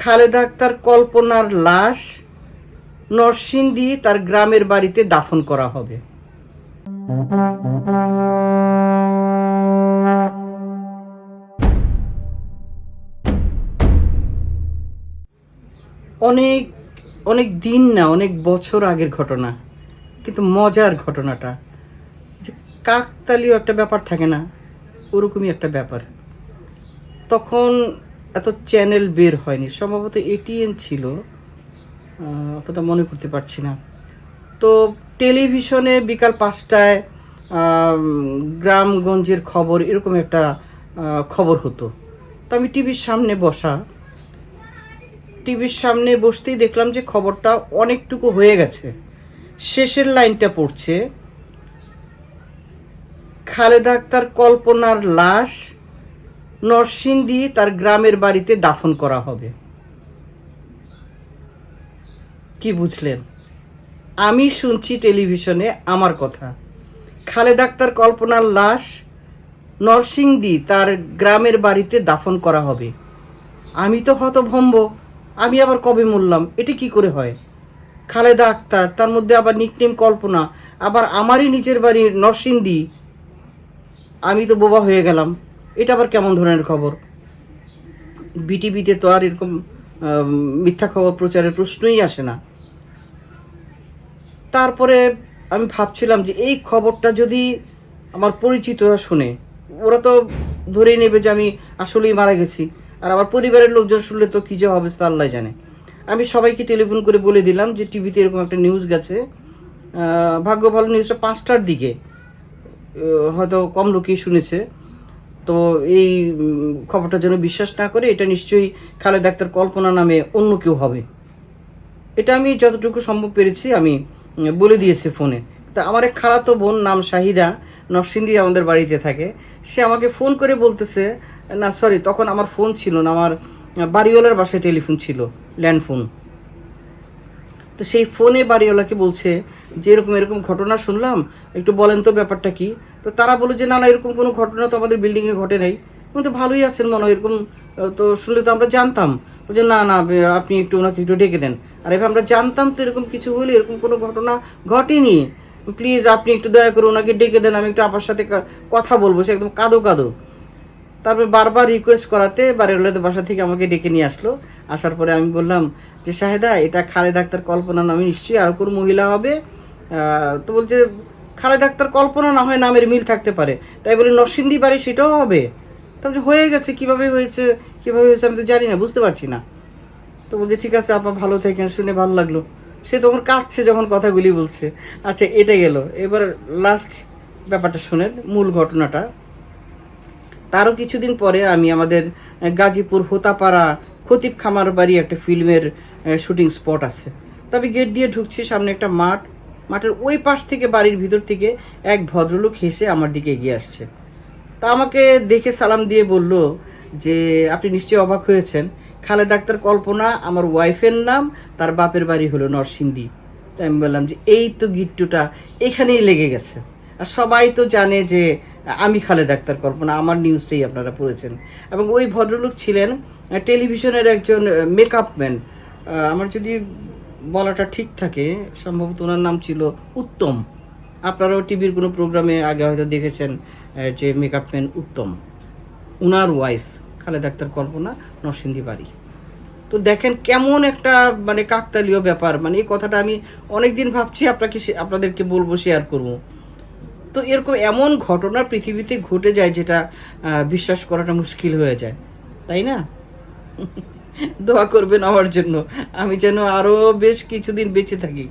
খালেদা আক্তার কল্পনার লাশ নরসিংদী তার গ্রামের বাড়িতে দাফন করা হবে। অনেক অনেক দিন না, অনেক বছর আগের ঘটনা, কিন্তু মজার ঘটনাটা। যে কাকতালীয় একটা ব্যাপার থাকে না, ওরকমই একটা ব্যাপার। তখন এত চ্যানেল বের হয়নি। সম্ভবত এটিএন ছিল। অতটা মনে করতে পারছি না। তো টেলিভিশনে বিকাল পাঁচটায় গ্রামগঞ্জের খবর এরকম একটা খবর হতো। তো আমি টিভির সামনে বসা। টিভির সামনে বসতেই দেখলাম যে খবরটা অনেকটুকু হয়ে গেছে। শেষের লাইনটা পড়ছে, খালেদা আক্তার কল্পনার লাশ নরসিংদী তার গ্রামের বাড়িতে দাফন করা হবে। কি বুঝলেন? আমি শুনছি টেলিভিশনে আমার কথা। খালেদা আক্তার কল্পনার লাশ নরসিংদী তার গ্রামের বাড়িতে দাফন করা হবে। আমি তো হতভম্ব। আমি আবার কবে মরলাম? এটা কি করে হয়? খালেদা আক্তার, তার মধ্যে আবার নিকনেম কল্পনা, আবার আমারই নিজের বাড়ি নরসিংদী। আমি তো বোবা হয়ে গেলাম। এটা আবার কেমন ধরনের খবর? বিটিভিতে তো আর এরকম মিথ্যা খবর প্রচারের প্রশ্নই আসে না। তারপরে আমি ভাবছিলাম যে এই খবরটা যদি আমার পরিচিতরা শুনে, ওরা তো ধরেই নেবে যে আমি আসলেই মারা গেছি। আর আমার পরিবারের লোকজন শুনলে তো কী যে হবে তা আল্লাহ জানে। আমি সবাইকে টেলিফোন করে বলে দিলাম যে টিভিতে এরকম একটা নিউজ গেছে। ভাগ্য ভালো নিউজটা পাঁচটার দিকে হয়তো কম লোকই শুনেছে। তো এই খবরটা যেন বিশ্বাস না করে, এটা নিশ্চয়ই খালেদ ডাক্তার কল্পনা নামে অন্য কেউ হবে। এটা আমি যতটুকু সম্ভব পেরেছি, আমি বলে দিয়েছি ফোনে। তা আমার এক খালাতো বোন নাম শাহিদা, নরসিংদী আমাদের বাড়িতে থাকে। সে আমাকে ফোন করে বলতেছে, না সরি তখন আমার ফোন ছিল না, আমার বাড়িওয়ালার বাসায় টেলিফোন ছিল ল্যান্ড ফোন তো সেই ফোনে বাড়িওয়ালাকে বলছে, যে এরকম এরকম ঘটনা শুনলাম, একটু বলেন তো ব্যাপারটা কি? তো তারা বলে যে, না না, এরকম কোনো ঘটনা তো আমাদের বিল্ডিংয়ে ঘটে নাই। তো ভালোই আছেন মনে হয়, এরকম তো শুনলে তো আমরা জানতাম। বলছে, না না আপনি একটু ওনাকে একটু ডেকে দেন। আর এবার আমরা জানতাম তো এরকম কিছু হলে এরকম কোনো ঘটনা ঘটেনি। প্লিজ, আপনি একটু দয়া করে ওনাকে ডেকে দেন, আমি একটু আপনার সাথে কথা বলব। সে একদম কাঁদো, কাদো। তারপরে বারবার রিকোয়েস্ট করাতে বাড়িওয়ালাদের বাসা থেকে আমাকে ডেকে নিয়ে আসলো। আসার পরে আমি বললাম যে শাহেদা এটা খালেদ ডাক্তার কল্পনা নামে নিশ্চয়ই আর কোনো মহিলা হবে। তো বলছে, খালেদ ডাক্তার কল্পনা না হয় নামের মিল থাকতে পারে। তাই বলে, নরসিংদী বাড়ি সেটাও হবে? তারপরে হয়ে গেছে, কীভাবে হয়েছে? কীভাবে হয়েছে আমি তো জানি না, বুঝতে পারছি না। তো বলছে, ঠিক আছে, আপা ভালো থাকেন, শুনে ভালো লাগল। সে তখন কাঁদছে যখন কথাগুলি বলছে। আচ্ছা এটা গেল। এবার লাস্ট ব্যাপারটা শুনেন, মূল ঘটনাটা। তারও কিছুদিন পরে আমি আমাদের গাজীপুর, হোতাপাড়া, খতিব খামার বাড়ি একটা ফিল্মের শুটিং স্পট আছে। তবে গেট দিয়ে ঢুকছি, সামনে একটা মাঠ। মাঠের ওই পাশ থেকে, বাড়ির ভিতর থেকে এক ভদ্রলোক হেসে আমার দিকে এগিয়ে আসছে। তা আমাকে দেখে সালাম দিয়ে বলল যে, আপনি নিশ্চয়ই অবাক হয়েছেন। খালেদ ডাক্তার কল্পনা, আমার ওয়াইফের নাম, তার বাপের বাড়ি হলো নরসিংদী। তাই আমি বললাম যে, এই তো গিট্টুটা এখানেই লেগে গেছে। আর সবাই তো জানে যে আমি খালেদ ডাক্তার কল্পনা আমার নিউজটাই আপনারা পড়েছেন। এবং ওই ভদ্রলোক ছিলেন টেলিভিশনের একজন মেকআপ ম্যান আমার যদি বলাটা ঠিক থাকে, সম্ভবত ওনার নাম ছিল উত্তম। আপনারাও টিভির কোনো প্রোগ্রামে আগে হয়তো দেখেছেন যে মেকআপ ম্যান উত্তম। উনার ওয়াইফ খালেদ আক্তার কল্পনা নরসিংদী বাড়ি। তো দেখেন কেমন একটা মানে কাকতালীয় ব্যাপার। মানে এই কথাটা আমি অনেক দিন ভাবছি, আপনাকে আপনাদেরকে বলব শেয়ার করব। তো এরকম এমন ঘটনা পৃথিবীতে ঘটে যায় যেটা বিশ্বাস করাটা মুশকিল হয়ে যায়, তাই না? দোয়া করবেন আমার জন্য। আমি যেন আরও বেশ কিছুদিন বেঁচে থাকি।